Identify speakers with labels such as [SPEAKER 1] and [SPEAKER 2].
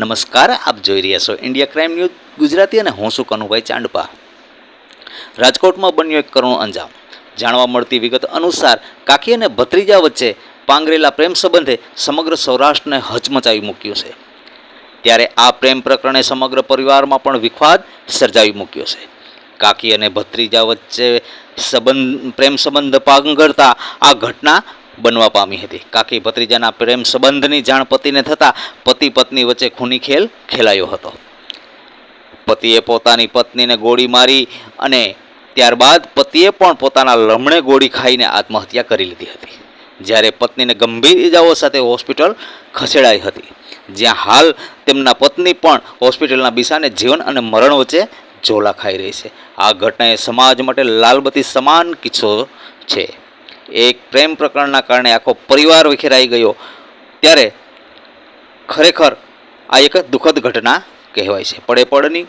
[SPEAKER 1] નમસ્કાર, આપ જોઈ રહ્યા છો ઇન્ડિયા ક્રાઇમ ન્યૂઝ ગુજરાતી અને હું છું કનુભાઈ ચાંડપા. રાજકોટમાં બન્યો એક કરુણ અંજામ. જાણવા મળતી વિગત અનુસાર, કાકી અને ભત્રીજા વચ્ચે પાંગરેલા પ્રેમ સંબંધે સમગ્ર સૌરાષ્ટ્રને હચમચાવી મૂક્યું છે. ત્યારે આ પ્રેમ પ્રકરણે સમગ્ર પરિવારમાં પણ વિખવાદ સર્જાવી મૂક્યો છે. કાકી અને ભત્રીજા વચ્ચે સંબંધ પ્રેમ સંબંધ પાંગરતા આ ઘટના બનવા પામી હતી. કાકી ભત્રીજાના પ્રેમ સંબંધની જાણ પતિને થતાં પતિ પત્ની વચ્ચે ખૂની ખેલ ખેલાયો હતો. પતિએ પોતાની પત્નીને ગોળી મારી અને ત્યારબાદ પતિએ પણ પોતાના લમણે ગોળી ખાઈને આત્મહત્યા કરી લીધી હતી. જ્યારે પત્નીને ગંભીર ઇજાઓ સાથે હોસ્પિટલ ખસેડાઈ હતી. જ્યાં હાલ તેમના પત્ની પણ હોસ્પિટલના બિસાને જીવન અને મરણ વચ્ચે ઝોલા ખાઈ રહી છે. આ ઘટનાએ સમાજ માટે લાલબત્તી સમાન કિસ્સો છે. એક પ્રેમ પ્રકરણના કારણે આખો પરિવાર વિખેરાઈ ગયો. ત્યારે ખરેખર આ એક દુઃખદ ઘટના કહેવાય છે. પડે પડની